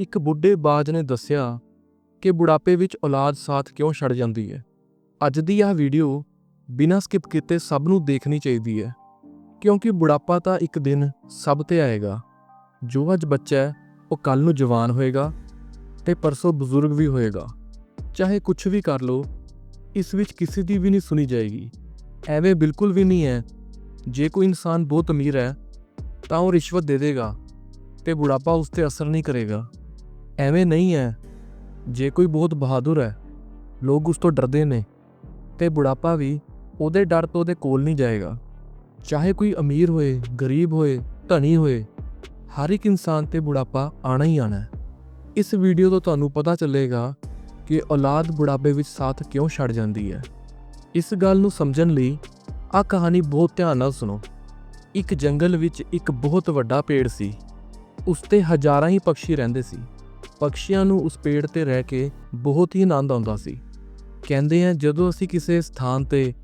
ਇੱਕ ਬੁੱਢੇ ਬਾਜ ਨੇ ਦੱਸਿਆ ਕਿ ਬੁਢਾਪੇ ਵਿੱਚ ਔਲਾਦ ਸਾਥ ਕਿਉਂ ਛੱਡ ਜਾਂਦੀ ਹੈ। ਅੱਜ ਦੀ ਇਹ ਵੀਡੀਓ ਬਿਨਾਂ ਸਕਿਪ ਕੀਤੇ ਸਭ ਨੂੰ ਦੇਖਣੀ ਚਾਹੀਦੀ ਹੈ, ਕਿਉਂਕਿ ਬੁਢਾਪਾ ਤਾਂ ਇੱਕ ਦਿਨ ਸਭ ਤੇ ਆਏਗਾ। ਜੋ ਅੱਜ ਬੱਚਾ ਹੈ, ਉਹ ਕੱਲ ਨੂੰ ਜਵਾਨ ਹੋਏਗਾ ਤੇ ਪਰਸੋਂ ਬਜ਼ੁਰਗ ਵੀ ਹੋਏਗਾ। ਚਾਹੇ ਕੁਝ ਵੀ ਕਰ ਲੋ ਇਸ ਵਿੱਚ ਕਿਸੇ ਦੀ ਵੀ ਨਹੀਂ ਸੁਣੀ ਜਾਏਗੀ। ਐਵੇਂ ਬਿਲਕੁਲ ਵੀ ਨਹੀਂ ਹੈ। ਜੇ ਕੋਈ ਇਨਸਾਨ ਬਹੁਤ ਅਮੀਰ ਹੈ, ਤਾਂ ਉਹ ਰਿਸ਼ਵਤ ਦੇ ਦੇਗਾ ਤੇ ਬੁਢਾਪਾ ਉਸ ਤੇ ਅਸਰ ਨਹੀਂ ਕਰੇਗਾ। ਐਵੇਂ ਨਹੀਂ ਹੈ। ਜੇ ਕੋਈ ਬਹੁਤ ਬਹਾਦਰ ਹੈ, ਲੋਕ ਉਸ ਤੋਂ ਡਰਦੇ ਨੇ ਤੇ ਬੁਢਾਪਾ ਵੀ ਉਹਦੇ ਡਰ ਤੋਂ ਉਹਦੇ ਕੋਲ ਨਹੀਂ ਜਾਏਗਾ। ਚਾਹੇ ਕੋਈ ਅਮੀਰ ਹੋਏ, ਗਰੀਬ ਹੋਏ, ਧਨੀ ਹੋਏ, ਹਰ ਇੱਕ ਇਨਸਾਨ ਤੇ ਬੁਢਾਪਾ ਆਣਾ ਹੀ ਆਣਾ ਹੈ। ਇਸ ਵੀਡੀਓ ਤੋਂ ਤੁਹਾਨੂੰ ਪਤਾ ਚੱਲੇਗਾ ਕਿ ਔਲਾਦ ਬੁਢਾਪੇ ਵਿੱਚ ਸਾਥ ਕਿਉਂ ਛੱਡ ਜਾਂਦੀ ਹੈ। ਇਸ ਗੱਲ ਨੂੰ ਸਮਝਣ ਲਈ ਆਹ ਕਹਾਣੀ ਬਹੁਤ ਧਿਆਨ ਨਾਲ ਸੁਣੋ। ਇੱਕ ਜੰਗਲ ਵਿੱਚ ਇੱਕ ਬਹੁਤ ਵੱਡਾ ਪੇੜ ਸੀ। ਉਸ ਤੇ ਹਜ਼ਾਰਾਂ ਹੀ ਪੰਛੀ ਰਹਿੰਦੇ ਸੀ। ਪੰਛੀਆਂ ਨੂੰ ਉਸ ਪੇੜ ਤੇ ਰਹਿ ਕੇ ਬਹੁਤ ਹੀ ਆਨੰਦ ਆਉਂਦਾ ਸੀ। ਕਹਿੰਦੇ ਆ, ਜਦੋਂ ਅਸੀਂ ਕਿਸੇ ਸਥਾਨ ਤੇ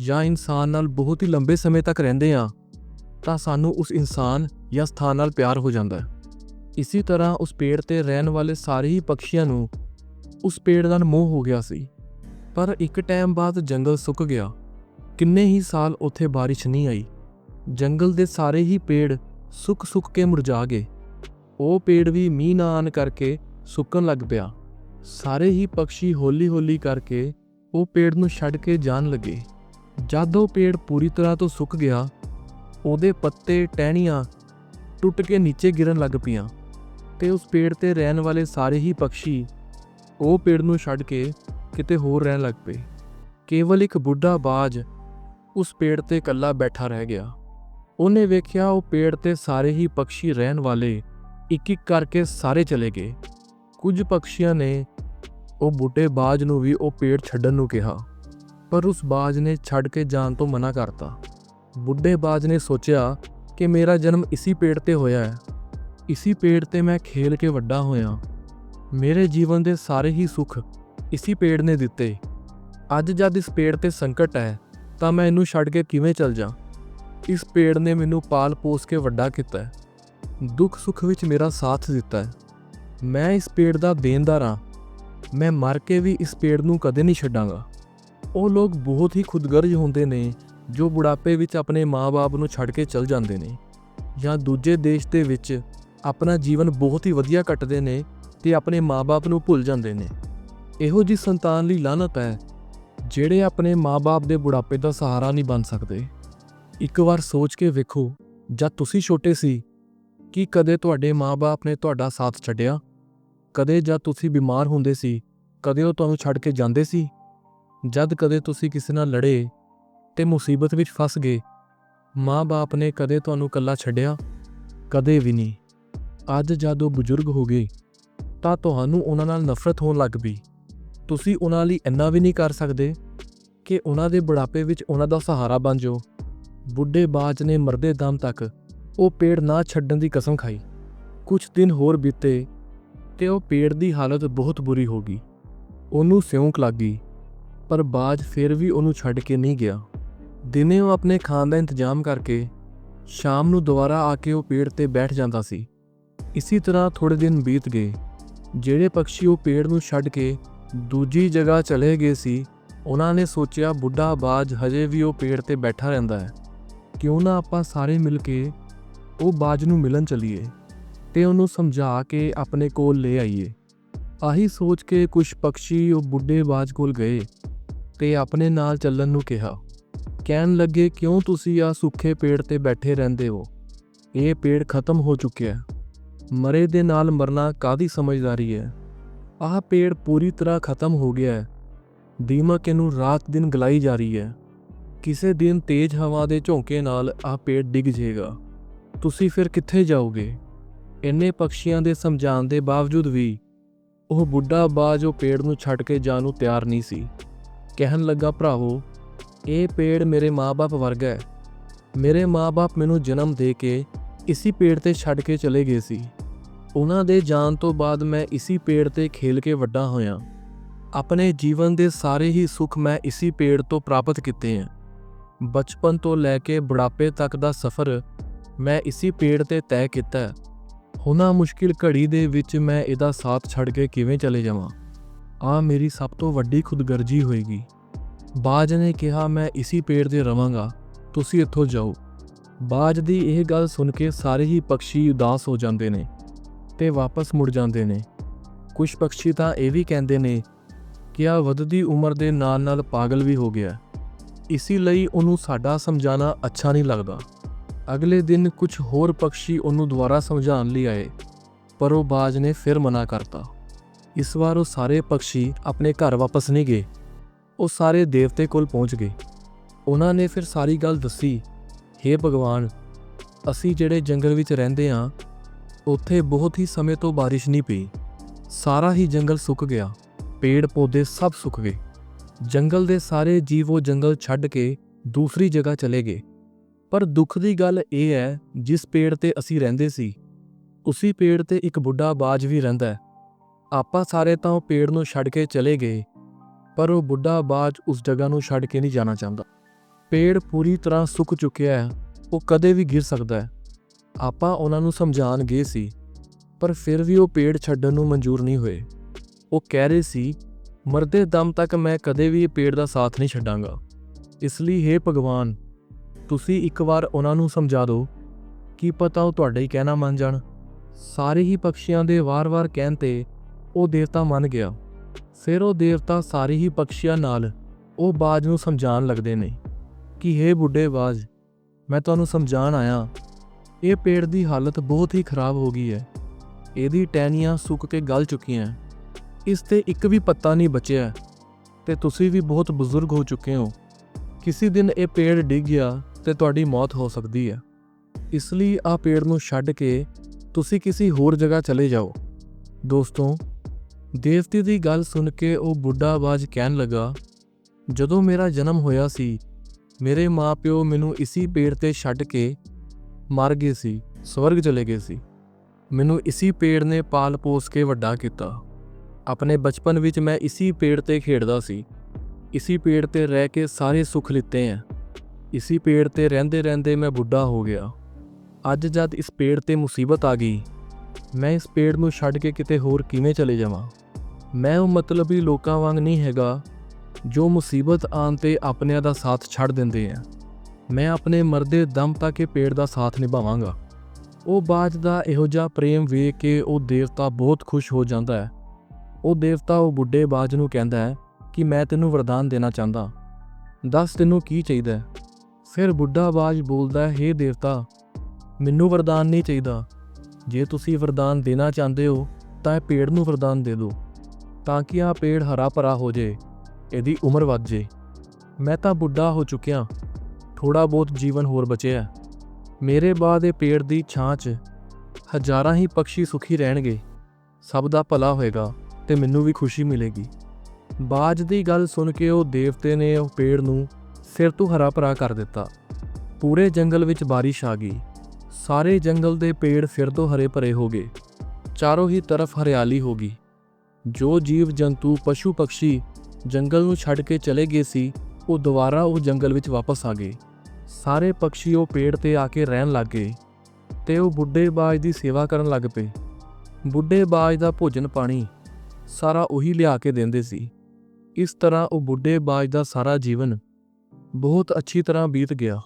ਜਾਂ ਇਨਸਾਨ ਨਾਲ ਬਹੁਤ ਹੀ ਲੰਬੇ ਸਮੇਂ ਤੱਕ ਰਹਿੰਦੇ ਆ, ਤਾਂ ਸਾਨੂੰ ਉਸ ਇਨਸਾਨ ਜਾਂ ਸਥਾਨ ਨਾਲ ਪਿਆਰ ਹੋ ਜਾਂਦਾ ਹੈ। ਇਸੇ ਤਰ੍ਹਾਂ ਉਸ ਪੇੜ ਤੇ ਰਹਿਣ ਵਾਲੇ ਸਾਰੇ ਹੀ ਪੰਛੀਆਂ ਨੂੰ ਉਸ ਪੇੜ ਦਾ ਮੋਹ ਹੋ ਗਿਆ ਸੀ। ਪਰ ਇੱਕ ਟਾਈਮ ਬਾਅਦ ਜੰਗਲ ਸੁੱਕ ਗਿਆ। ਕਿੰਨੇ ਹੀ ਸਾਲ ਉੱਥੇ ਬਾਰਿਸ਼ ਨਹੀਂ ਆਈ। ਜੰਗਲ ਦੇ ਸਾਰੇ ਹੀ ਪੇੜ ਸੁੱਕ-ਸੁੱਕ ਕੇ ਮੁਰਝਾ ਗਏ। ਉਹ ਪੇੜ ਵੀ ਮੀਂਹ ਨਾ ਆਣ ਕਰਕੇ ਸੁੱਕਣ ਲੱਗ ਪਿਆ। ਸਾਰੇ ਹੀ ਪੰਛੀ ਹੌਲੀ-ਹੌਲੀ ਕਰਕੇ ਉਹ ਪੇੜ ਨੂੰ ਛੱਡ ਕੇ ਜਾਣ ਲੱਗੇ। ਜਦ ਉਹ ਪੇੜ ਪੂਰੀ ਤਰ੍ਹਾਂ ਤੋਂ ਸੁੱਕ ਗਿਆ, ਉਹਦੇ ਪੱਤੇ ਟਹਿਣੀਆਂ ਟੁੱਟ ਕੇ ਨੀਚੇ ਗਿਰਨ ਲੱਗ ਪਈਆਂ ਤੇ ਉਸ ਪੇੜ ਤੇ ਰਹਿਣ ਵਾਲੇ ਸਾਰੇ ਹੀ ਪੰਛੀ ਉਹ ਪੇੜ ਨੂੰ ਛੱਡ ਕੇ ਕਿਤੇ ਹੋਰ ਰਹਿਣ ਲੱਗ ਪਏ। ਕੇਵਲ ਇੱਕ ਬੁੱਢਾ ਬਾਜ ਉਸ ਪੇੜ ਤੇ ਇਕੱਲਾ ਬੈਠਾ ਰਹਿ ਗਿਆ। ਉਹਨੇ ਵੇਖਿਆ ਉਹ ਪੇੜ ਤੇ ਸਾਰੇ ਹੀ ਪੰਛੀ ਰਹਿਣ ਵਾਲੇ ਇੱਕ ਇੱਕ ਕਰਕੇ ਸਾਰੇ ਚਲੇ ਗਏ। ਕੁਝ ਪੰਛੀਆਂ ਨੇ ਉਹ ਬੁੱਢੇ ਬਾਜ ਨੂੰ ਵੀ ਉਹ ਪੇੜ ਛੱਡਣ ਨੂੰ ਕਿਹਾ, ਪਰ ਉਸ ਬਾਜ ਨੇ ਛੱਡ ਕੇ ਜਾਣ ਤੋਂ ਮਨਾ ਕਰਤਾ। ਬੁੱਢੇ ਬਾਜ ਨੇ ਸੋਚਿਆ ਕਿ ਮੇਰਾ ਜਨਮ ਇਸੀ ਪੇੜ ਤੇ ਹੋਇਆ ਹੈ। ਇਸੀ ਪੇੜ ਤੇ ਮੈਂ ਖੇਲ ਕੇ ਵੱਡਾ ਹੋਇਆ। ਮੇਰੇ ਜੀਵਨ ਦੇ ਸਾਰੇ ਹੀ ਸੁੱਖ ਇਸੀ ਪੇੜ ਨੇ ਦਿੱਤੇ। ਅੱਜ ਜਦ ਇਸ ਪੇੜ ਤੇ ਸੰਕਟ ਹੈ, ਤਾਂ ਮੈਂ ਇਹਨੂੰ ਛੱਡ ਕੇ ਕਿਵੇਂ ਚੱਲ ਜਾ? ਇਸ ਪੇੜ ਨੇ ਮੈਨੂੰ ਪਾਲ ਪੋਸ ਕੇ ਵੱਡਾ ਕੀਤਾ ਦੁੱਖ ਸੁੱਖ ਵਿੱਚ ਮੇਰਾ ਸਾਥ ਦਿੱਤਾ ਹੈ। ਮੈਂ ਇਸ ਪੇੜ ਦਾ ਦੇਣਦਾਰ ਹਾਂ। ਮੈਂ ਮਰ ਕੇ ਵੀ ਇਸ ਪੇੜ ਨੂੰ ਕਦੇ ਨਹੀਂ ਛੱਡਾਂਗਾ। ਉਹ ਲੋਕ ਬਹੁਤ ਹੀ ਖੁਦਗਰਜ਼ ਹੁੰਦੇ ਨੇ, ਜੋ ਬੁਢਾਪੇ ਵਿੱਚ ਆਪਣੇ ਮਾਪੇ ਨੂੰ ਛੱਡ ਕੇ ਚਲ ਜਾਂਦੇ ਨੇ ਜਾਂ ਦੂਜੇ ਦੇਸ਼ ਦੇ ਵਿੱਚ ਆਪਣਾ ਜੀਵਨ ਬਹੁਤ ਹੀ ਵਧੀਆ ਕੱਟਦੇ ਨੇ ਤੇ ਆਪਣੇ ਮਾਪੇ ਨੂੰ ਭੁੱਲ ਜਾਂਦੇ ਨੇ। ਇਹੋ ਜੀ ਸੰਤਾਨ ਲਈ ਲਾਨਤ ਹੈ, ਜਿਹੜੇ ਆਪਣੇ ਮਾਪੇ ਦੇ ਬੁਢਾਪੇ ਦਾ ਸਹਾਰਾ ਨਹੀਂ ਬਣ ਸਕਦੇ। ਇੱਕ ਵਾਰ ਸੋਚ ਕੇ ਵੇਖੋ, ਜਦ ਤੁਸੀਂ ਛੋਟੇ ਸੀ ਕੀ ਕਦੇ ਤੁਹਾਡੇ ਮਾਪੇ ਨੇ ਤੁਹਾਡਾ ਸਾਥ ਛੱਡਿਆ? ਕਦੇ ਜਦ ਤੁਸੀਂ ਬਿਮਾਰ ਹੁੰਦੇ ਸੀ, ਕਦੇ ਉਹ ਤੁਹਾਨੂੰ ਛੱਡ ਕੇ ਜਾਂਦੇ ਸੀ? ਜਦ ਕਦੇ ਤੁਸੀਂ ਕਿਸੇ ਨਾਲ ਲੜੇ ਤੇ ਮੁਸੀਬਤ ਵਿੱਚ ਫਸ ਗਏ, ਮਾਂ-ਬਾਪ ਨੇ ਕਦੇ ਤੁਹਾਨੂੰ ਇਕੱਲਾ ਛੱਡਿਆ? ਕਦੇ ਵੀ ਨਹੀਂ। ਅੱਜ ਜਦ ਉਹ ਬਜ਼ੁਰਗ ਹੋ ਗਏ, ਤਾਂ ਤੁਹਾਨੂੰ ਉਹਨਾਂ ਨਾਲ ਨਫ਼ਰਤ ਹੋਣ ਲੱਗ ਪਈ। ਤੁਸੀਂ ਉਹਨਾਂ ਲਈ ਇੰਨਾ ਵੀ ਨਹੀਂ ਕਰ ਸਕਦੇ ਕਿ ਉਹਨਾਂ ਦੇ ਬੁਢਾਪੇ ਵਿੱਚ ਉਹਨਾਂ ਦਾ ਸਹਾਰਾ ਬਣ ਜਾਓ। ਬੁੱਢੇ ਬਾਜ ਨੇ ਮਰਦੇ ਦਮ ਤੱਕ ਉਹ ਪੇੜ ਨਾ ਛੱਡਣ ਦੀ ਕਸਮ ਖਾਈ। ਕੁਝ ਦਿਨ ਹੋਰ ਬੀਤੇ ਤੇ ਉਹ ਪੇੜ ਦੀ ਹਾਲਤ ਬਹੁਤ ਬੁਰੀ ਹੋ ਗਈ। ਉਹਨੂੰ ਸਿਉਂਕ ਲੱਗ ਗਈ, ਪਰ ਬਾਜ ਫਿਰ ਵੀ ਉਹਨੂੰ ਛੱਡ ਕੇ ਨਹੀਂ ਗਿਆ। ਦਿਨੇ ਉਹ ਆਪਣੇ ਖਾਣ ਦਾ ਇੰਤਜ਼ਾਮ ਕਰਕੇ ਸ਼ਾਮ ਨੂੰ ਦੁਬਾਰਾ ਆ ਕੇ ਉਹ ਪੇੜ ਤੇ ਬੈਠ ਜਾਂਦਾ ਸੀ। ਇਸੇ ਤਰ੍ਹਾਂ ਥੋੜੇ ਦਿਨ ਬੀਤ ਗਏ, ਜਿਹੜੇ ਪੰਛੀ ਉਹ ਪੇੜ ਨੂੰ ਛੱਡ ਕੇ ਦੂਜੀ ਜਗ੍ਹਾ ਚਲੇ ਗਏ ਸੀ, ਉਹਨਾਂ ਨੇ ਸੋਚਿਆ ਬੁੱਢਾ ਬਾਜ ਹਜੇ ਵੀ ਉਹ ਪੇੜ ਤੇ ਬੈਠਾ ਰਹਿੰਦਾ ਹੈ। ਕਿਉਂ ਨਾ ਆਪਾਂ ਸਾਰੇ ਮਿਲ ਕੇ ਉਹ ਬਾਜ ਨੂੰ ਮਿਲਣ ਚਲੀਏ ਤੇ ਉਹਨੂੰ ਸਮਝਾ ਕੇ ਆਪਣੇ ਕੋਲ ਲੈ ਆਈਏ। ਆਹੀ ਸੋਚ ਕੇ ਕੁਝ ਪੰਛੀ ਉਹ ਬੁੱਢੇ ਬਾਜ ਕੋਲ ਗਏ ਤੇ ਆਪਣੇ ਨਾਲ ਚੱਲਣ ਨੂੰ ਕਿਹਾ, ਕਹਿਣ ਲੱਗੇ, ਕਿਉਂ ਤੁਸੀਂ ਆ ਸੁੱਕੇ ਪੇੜ ਤੇ ਬੈਠੇ ਰਹਿੰਦੇ ਹੋ? ਇਹ ਪੇੜ ਖਤਮ ਹੋ ਚੁੱਕਿਆ ਮਰੇ ਦੇ ਨਾਲ ਮਰਨਾ ਕਾਦੀ ਸਮਝਦਾਰੀ ਹੈ? ਆਹ ਪੇੜ ਪੂਰੀ ਤਰ੍ਹਾਂ ਖਤਮ ਹੋ ਗਿਆ ਹੈ। ਦੀਮਕ ਇਹਨੂੰ ਰਾਤ ਦਿਨ ਗਲਾਈ ਜਾ ਰਹੀ ਹੈ। ਕਿਸੇ ਦਿਨ ਤੇਜ਼ ਹਵਾ ਦੇ ਝੋਂਕੇ ਨਾਲ ਆਹ ਪੇੜ ਡਿੱਗ ਜਾਏਗਾ ਤੁਸੀਂ ਫਿਰ ਕਿੱਥੇ ਜਾਓਗੇ? ਇੰਨੇ ਪੰਛੀਆਂ ਦੇ ਸਮਝਾਉਣ ਦੇ ਬਾਵਜੂਦ ਵੀ ਉਹ ਬੁੱਢਾ ਬਾਜ ਉਹ ਪੇੜ ਨੂੰ ਛੱਡ ਕੇ ਜਾਣ ਨੂੰ ਤਿਆਰ ਨਹੀਂ ਸੀ। ਕਹਿਣ ਲੱਗਾ, ਭਰਾਵੋ, ਇਹ ਪੇੜ ਮੇਰੇ ਮਾਪੇ ਵਰਗਾ ਹੈ। ਮੇਰੇ ਮਾਪੇ ਮੈਨੂੰ ਜਨਮ ਦੇ ਕੇ ਇਸੀ ਪੇੜ ਤੇ ਛੱਡ ਕੇ ਚਲੇ ਗਏ ਸੀ। ਉਹਨਾਂ ਦੇ ਜਾਣ ਤੋਂ ਬਾਅਦ ਮੈਂ ਇਸੀ ਪੇੜ ਤੇ ਖੇਲ ਕੇ ਵੱਡਾ ਹੋਇਆ। ਆਪਣੇ ਜੀਵਨ ਦੇ ਸਾਰੇ ਹੀ ਸੁੱਖ ਮੈਂ ਇਸੀ ਪੇੜ ਤੋਂ ਪ੍ਰਾਪਤ ਕੀਤੇ ਹਨ ਬਚਪਨ ਤੋਂ ਲੈ ਕੇ ਬੁਢਾਪੇ ਤੱਕ ਦਾ ਸਫ਼ਰ ਮੈਂ ਇਸੀ ਪੇੜ ਤੇ ਤੈਅ ਕੀਤਾ ਹੈ। ਉਹਨਾਂ ਮੁਸ਼ਕਿਲ ਘੜੀ ਦੇ ਵਿੱਚ ਮੈਂ ਇਹਦਾ ਸਾਥ ਛੱਡ ਕੇ ਕਿਵੇਂ ਚਲੇ ਜਾਵਾਂ? ਆ ਮੇਰੀ ਸਭ ਤੋਂ ਵੱਡੀ ਖੁਦਗਰਜੀ ਹੋਏਗੀ। ਬਾਜ ਨੇ ਕਿਹਾ, ਮੈਂ ਇਸੀ ਪੇੜ ਤੇ ਰਵਾਂਗਾ। ਤੁਸੀਂ ਇੱਥੋਂ ਜਾਓ। ਬਾਜ ਦੀ ਇਹ ਗੱਲ ਸੁਣ ਕੇ ਸਾਰੇ ਹੀ ਪੰਛੀ ਉਦਾਸ ਹੋ ਜਾਂਦੇ ਨੇ ਤੇ ਵਾਪਸ ਮੁੜ ਜਾਂਦੇ ਨੇ। ਕੁਝ ਪੰਛੀ ਤਾਂ ਇਹ ਵੀ ਕਹਿੰਦੇ ਨੇ ਕਿ ਆ ਵੱਧਦੀ ਉਮਰ ਦੇ ਨਾਲ-ਨਾਲ ਪਾਗਲ ਵੀ ਹੋ ਗਿਆ। ਇਸੇ ਲਈ ਉਹਨੂੰ ਸਾਡਾ ਸਮਝਾਣਾ ਅੱਛਾ ਨਹੀਂ ਲੱਗਦਾ। ਅਗਲੇ ਦਿਨ ਕੁਝ ਹੋਰ ਪੰਛੀ ਉਹਨੂੰ ਦੁਬਾਰਾ ਸਮਝਾਉਣ ਲਈ ਆਏ, ਪਰ ਉਹ ਬਾਜ ਨੇ ਫਿਰ ਮਨਾ ਕਰਤਾ। ਇਸ ਵਾਰ ਉਹ ਸਾਰੇ ਪੰਛੀ ਆਪਣੇ ਘਰ ਵਾਪਸ ਨਹੀਂ ਗਏ। ਉਹ ਸਾਰੇ ਦੇਵਤੇ ਕੋਲ ਪਹੁੰਚ ਗਏ। ਉਹਨਾਂ ਨੇ ਫਿਰ ਸਾਰੀ ਗੱਲ ਦੱਸੀ हे ਭਗਵਾਨ, ਅਸੀਂ ਜਿਹੜੇ ਜੰਗਲ ਵਿੱਚ ਰਹਿੰਦੇ ਹਾਂ, ਉੱਥੇ ਬਹੁਤ ਹੀ ਸਮੇਂ ਤੋਂ ਬਾਰਿਸ਼ ਨਹੀਂ ਪਈ। ਸਾਰਾ ਹੀ ਜੰਗਲ ਸੁੱਕ ਗਿਆ ਪੇੜ ਪੌਦੇ ਸਭ ਸੁੱਕ ਗਏ। ਜੰਗਲ ਦੇ ਸਾਰੇ ਜੀਵ ਉਹ ਜੰਗਲ ਛੱਡ ਕੇ ਦੂਸਰੀ ਜਗ੍ਹਾ ਚਲੇ ਗਏ। ਪਰ ਦੁੱਖ ਦੀ ਗੱਲ ਇਹ ਹੈ, ਜਿਸ ਪੇੜ ਤੇ ਅਸੀਂ ਰਹਿੰਦੇ ਸੀ, ਉਸੇ ਪੇੜ ਤੇ ਇੱਕ ਬੁੱਢਾ ਬਾਜ ਵੀ ਰਹਿੰਦਾ ਆਪਾਂ ਸਾਰੇ ਤਾਂ ਉਹ ਪੇੜ ਨੂੰ ਛੱਡ ਕੇ ਚਲੇ ਗਏ, ਪਰ ਉਹ ਬੁੱਢਾ ਬਾਜ ਉਸ ਜਗ੍ਹਾ ਨੂੰ ਛੱਡ ਕੇ ਨਹੀਂ ਜਾਣਾ ਚਾਹੁੰਦਾ। ਪੇੜ ਪੂਰੀ ਤਰ੍ਹਾਂ ਸੁੱਕ ਚੁੱਕਿਆ ਹੈ, ਉਹ ਕਦੇ ਵੀ ਗਿਰ ਸਕਦਾ ਹੈ। ਆਪਾਂ ਉਹਨਾਂ ਨੂੰ ਸਮਝਾਣ ਗਏ ਸੀ, ਪਰ ਫਿਰ ਵੀ ਉਹ ਪੇੜ ਛੱਡਣ ਨੂੰ ਮਨਜ਼ੂਰ ਨਹੀਂ ਹੋਏ। ਉਹ ਕਹਿ ਰਹੇ ਸੀ, ਮਰਦੇ ਦਮ ਤੱਕ ਮੈਂ ਕਦੇ ਵੀ ਇਹ ਪੇੜ ਦਾ ਸਾਥ ਨਹੀਂ ਛੱਡਾਂਗਾ। ਇਸ ਲਈ हे ਭਗਵਾਨ ਤੁਸੀਂ ਇੱਕ ਵਾਰ ਉਹਨਾਂ ਨੂੰ ਸਮਝਾ ਦਿਓ ਕੀ ਪਤਾ ਉਹ ਤੁਹਾਡਾ ਹੀ ਕਹਿਣਾ ਮੰਨ ਜਾਣ। ਸਾਰੇ ਹੀ ਪੰਛੀਆਂ ਦੇ ਵਾਰ-ਵਾਰ ਕਹਿਣ ਤੇ ਉਹ ਦੇਵਤਾ ਮੰਨ ਗਿਆ। ਫਿਰ ਉਹ ਦੇਵਤਾ ਸਾਰੇ ਹੀ ਪੰਛੀਆਂ ਨਾਲ ਉਹ ਬਾਜ ਨੂੰ ਸਮਝਾਉਣ ਲੱਗਦੇ ਨੇ ਕਿ हे ਬੁੱਢੇ ਬਾਜ, ਮੈਂ ਤੁਹਾਨੂੰ ਸਮਝਾਣ ਆਇਆ। ਇਹ ਪੇੜ ਦੀ ਹਾਲਤ ਬਹੁਤ ਹੀ ਖਰਾਬ ਹੋ ਗਈ ਹੈ। ਇਹਦੀ ਟਹਿਣੀਆਂ ਸੁੱਕ ਕੇ ਗਲ ਚੁੱਕੀਆਂ ਇਸ ਤੇ ਇੱਕ ਵੀ ਪੱਤਾ ਨਹੀਂ ਬਚਿਆ ਤੇ ਤੁਸੀਂ ਵੀ ਬਹੁਤ ਬਜ਼ੁਰਗ ਹੋ ਚੁੱਕੇ ਹੋ। ਕਿਸੇ ਦਿਨ ਇਹ ਪੇੜ ਡਿੱਗ ਗਿਆ ਤੇ ਤੁਹਾਡੀ ਮੌਤ ਹੋ ਸਕਦੀ ਹੈ। ਇਸ ਲਈ ਆ ਪੇੜ ਨੂੰ ਛੱਡ ਕੇ ਤੁਸੀਂ ਕਿਸੇ ਹੋਰ ਜਗ੍ਹਾ ਚਲੇ ਜਾਓ। ਦੋਸਤੋ, ਦੇਵਤੀ ਦੀ ਗੱਲ ਸੁਣ ਕੇ ਉਹ ਬੁੱਢਾ ਬਾਜ ਕਹਿਣ ਲੱਗਾ, ਜਦੋਂ ਮੇਰਾ ਜਨਮ ਹੋਇਆ ਸੀ, ਮੇਰੇ ਮਾਪਿਓ ਮੈਨੂੰ ਇਸੀ ਪੇੜ ਤੇ ਛੱਡ ਕੇ ਮਰ ਗਏ ਸੀ, ਸਵਰਗ ਚਲੇ ਗਏ ਸੀ। ਮੈਨੂੰ ਇਸੀ ਪੇੜ ਨੇ ਪਾਲ ਪੋਸ ਕੇ ਵੱਡਾ ਕੀਤਾ। ਆਪਣੇ ਬਚਪਨ ਵਿੱਚ ਮੈਂ ਇਸੀ ਪੇੜ ਤੇ ਖੇਡਦਾ ਸੀ। ਇਸੀ ਪੇੜ ਤੇ ਰਹਿ ਕੇ ਸਾਰੇ ਸੁੱਖ ਲਿੱਤੇ ਆ ਇਸੀ ਪੇੜ ਤੇ ਰਹਿੰਦੇ ਰਹਿੰਦੇ ਮੈਂ ਬੁੱਢਾ ਹੋ ਗਿਆ। ਅੱਜ ਜਦ ਇਸ ਪੇੜ ਤੇ ਮੁਸੀਬਤ ਆ ਗਈ, ਮੈਂ ਇਸ ਪੇੜ ਨੂੰ ਛੱਡ ਕੇ ਕਿਤੇ ਹੋਰ ਕਿਵੇਂ ਚਲੇ ਜਾਵਾਂ? ਮੈਂ ਉਹ ਮਤਲਬੀ ਲੋਕਾਂ ਵਾਂਗ ਨਹੀਂ ਹੈਗਾ, ਜੋ ਮੁਸੀਬਤ ਆਉਣ ਤੇ ਆਪਣਿਆਂ ਦਾ ਸਾਥ ਛੱਡ ਦਿੰਦੇ ਆ। ਮੈਂ ਆਪਣੇ ਮਰਦੇ ਦਮ ਤੱਕ ਇਹ ਪੇੜ ਦਾ ਸਾਥ ਨਿਭਾਵਾਂਗਾ। ਉਹ ਬਾਜ ਦਾ ਇਹੋ ਜਿਹਾ ਪ੍ਰੇਮ ਵੇਖ ਕੇ ਉਹ ਦੇਵਤਾ ਬਹੁਤ ਖੁਸ਼ ਹੋ ਜਾਂਦਾ ਹੈ। ਉਹ ਦੇਵਤਾ ਉਹ ਬੁੱਢੇ ਬਾਜ ਨੂੰ ਕਹਿੰਦਾ ਹੈ ਕਿ ਮੈਂ ਤੈਨੂੰ ਵਰਦਾਨ ਦੇਣਾ ਚਾਹੁੰਦਾ। ਦੱਸ ਤੈਨੂੰ ਕੀ ਚਾਹੀਦਾ ਹੈ? ਫਿਰ ਬੁੱਢਾ ਬਾਜ ਬੋਲਦਾ ਹੈ हे ਦੇਵਤਾ, ਮੈਨੂੰ ਵਰਦਾਨ ਨਹੀਂ ਚਾਹੀਦਾ। ਜੇ ਤੁਸੀਂ ਵਰਦਾਨ ਦੇਣਾ ਚਾਹੁੰਦੇ ਹੋ, ਤਾਂ ਇਹ ਪੇੜ ਨੂੰ ਵਰਦਾਨ ਦੇ ਦਿਓ, ਤਾਂ ਕਿ ਆਹ ਪੇੜ ਹਰਾ ਭਰਾ ਹੋ ਜੇ, ਇਹਦੀ ਉਮਰ ਵੱਧ ਜੇ। ਮੈਂ ਤਾਂ ਬੁੱਢਾ ਹੋ ਚੁੱਕਿਆ ਥੋੜਾ ਬਹੁਤ ਜੀਵਨ ਹੋਰ ਬਚਿਆ ਮੇਰੇ ਬਾਅਦ ਇਹ ਪੇੜ ਦੀ ਛਾਂ 'ਚ ਹਜ਼ਾਰਾਂ ਹੀ ਪੰਛੀ ਸੁਖੀ ਰਹਿਣਗੇ। ਸਭ ਦਾ ਭਲਾ ਹੋਏਗਾ ਤੇ ਮੈਨੂੰ ਵੀ ਖੁਸ਼ੀ ਮਿਲੇਗੀ। ਬਾਜ ਦੀ ਗੱਲ ਸੁਣ ਕੇ ਉਹ ਦੇਵਤੇ ਨੇ ਉਹ ਪੇੜ ਨੂੰ ਸਿਰ ਤੋਂ ਹਰਾ ਭਰਾ ਕਰ ਦਿੱਤਾ। ਪੂਰੇ ਜੰਗਲ ਵਿੱਚ ਬਾਰਿਸ਼ ਆ ਗਈ। ਸਾਰੇ ਜੰਗਲ ਦੇ ਪੇੜ ਫਿਰ ਤੋਂ ਹਰੇ ਭਰੇ ਹੋ ਗਏ। ਚਾਰੋਂ ਹੀ ਤਰਫ ਹਰਿਆਲੀ ਹੋ ਗਈ। ਜੋ ਜੀਵ ਜੰਤੂ, ਪਸ਼ੂ ਪਕਸ਼ੀ ਜੰਗਲ ਨੂੰ ਛੱਡ ਕੇ ਚਲੇ ਗਏ ਸੀ, ਉਹ ਦੁਬਾਰਾ ਉਹ ਜੰਗਲ ਵਿੱਚ ਵਾਪਸ ਆ ਗਏ। ਸਾਰੇ ਪੰਛੀ ਉਹ ਪੇੜ ਤੇ ਆ ਕੇ ਰਹਿਣ ਲੱਗ ਗਏ ਤੇ ਉਹ ਬੁੱਢੇ ਬਾਜ ਦੀ ਸੇਵਾ ਕਰਨ ਲੱਗ ਪਏ। ਬੁੱਢੇ ਬਾਜ ਦਾ ਭੋਜਨ ਪਾਣੀ ਸਾਰਾ ਉਹੀ ਲਿਆ ਕੇ ਦਿੰਦੇ ਸੀ। ਇਸ ਤਰ੍ਹਾਂ ਉਹ ਬੁੱਢੇ ਬਾਜ ਦਾ ਸਾਰਾ ਜੀਵਨ ਬਹੁਤ ਅੱਛੀ ਤਰ੍ਹਾਂ ਬੀਤ ਗਿਆ।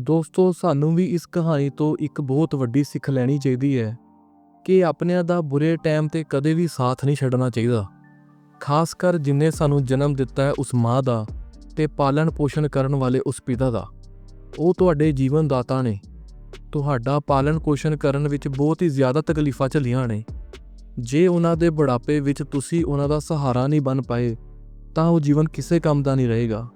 ਦੋਸਤੋ, ਸਾਨੂੰ ਵੀ ਇਸ ਕਹਾਣੀ ਤੋਂ ਇੱਕ ਬਹੁਤ ਵੱਡੀ ਸਿੱਖ ਲੈਣੀ ਚਾਹੀਦੀ ਹੈ ਕਿ ਆਪਣਿਆਂ ਦਾ ਬੁਰੇ ਟਾਈਮ ਤੇ ਕਦੇ ਵੀ ਸਾਥ ਨਹੀਂ ਛੱਡਣਾ ਚਾਹੀਦਾ। ਖਾਸ ਕਰ ਜਿਨੇ ਸਾਨੂੰ ਜਨਮ ਦਿੱਤਾ ਹੈ ਉਸ ਮਾਂ ਦਾ ਤੇ ਪਾਲਣ ਪੋਸ਼ਣ ਕਰਨ ਵਾਲੇ ਉਸ ਪਿਤਾ ਦਾ। ਉਹ ਤੁਹਾਡੇ ਜੀਵਨ ਦਾਤਾ ਨੇ। ਤੁਹਾਡਾ ਪਾਲਣ ਪੋਸ਼ਣ ਕਰਨ ਵਿੱਚ ਬਹੁਤ ਹੀ ਜ਼ਿਆਦਾ ਤਕਲੀਫਾਂ ਝੱਲੀਆਂ ਨੇ। ਜੇ ਉਹਨਾਂ ਦੇ ਬੁਢਾਪੇ ਵਿੱਚ ਤੁਸੀਂ ਉਹਨਾਂ ਦਾ ਸਹਾਰਾ ਨਹੀਂ ਬਣ ਪਾਏ, ਤਾਂ ਉਹ ਜੀਵਨ ਕਿਸੇ ਕੰਮ ਦਾ ਨਹੀਂ ਰਹੇਗਾ।